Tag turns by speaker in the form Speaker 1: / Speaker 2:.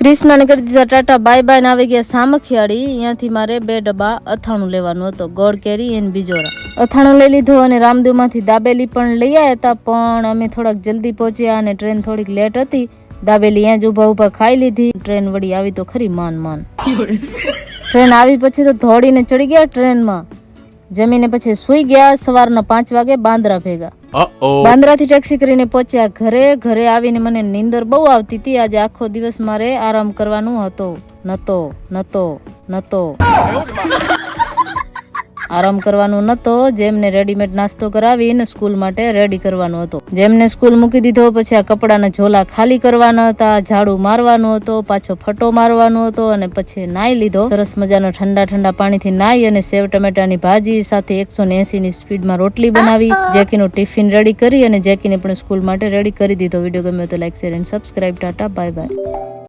Speaker 1: કૃષ્ણને કરી દીધા ટાટા બાય બાય આવી ગયા સામખિયાળી. અહીંયાથી મારે બે ડબ્બા અથાણું લેવાનું હતો. ગોળ કેરી અને બીજોરા. અથાણું લઈ લીધું અને રામદેવમાંથી દાબેલી પણ લઈ આવ્યા હતા, પણ અમે થોડાક જલ્દી પહોંચ્યા અને ટ્રેન થોડીક લેટ હતી. દાબેલી અહીંયા જ ઊભા ઊભા ખાઈ લીધી. ટ્રેન વળી આવી તો ખરી માન માન. ટ્રેન આવી પછી તો ધોડીને ચડી ગયા ટ્રેનમાં. જમીને પછી સુઈ ગયા, સવારના પાંચ વાગે બાંદ્રા ભેગા. બાંદ્રાથી ટેક્સી કરીને પહોંચ્યા. ઘરે ઘરે આવીને મને નીંદર બહુ આવતી હતી. આજે આખો દિવસ મારે આરામ કરવાનો હતો. નતો નતો નતો. આરામ કરવાનો નહોતો જેમને રેડીમેડ નાસ્તો કરાવીને સ્કૂલ માટે રેડી કરવાનો હતો. જેમને સ્કૂલ મૂકી દીધો, પછી આ કપડાના ઝોલા ખાલી કરવાના હતા, ઝાડુ મારવાનો હતો, પાછો ફટો મારવાનો હતો, અને પછી નાઈ લીધો. સરસ મજાનો ઠંડા ઠંડા પાણીથી નાઈ અને સેવ ટમેટાની ભાજી સાથે એકસો ને સ્પીડમાં રોટલી બનાવી. જેકીનું ટિફિન રેડી કરી અને જેકીને પણ સ્કૂલ માટે રેડી કરી દીધો. વીડિયો ગમ્યો તો like share and subscribe tata bye bye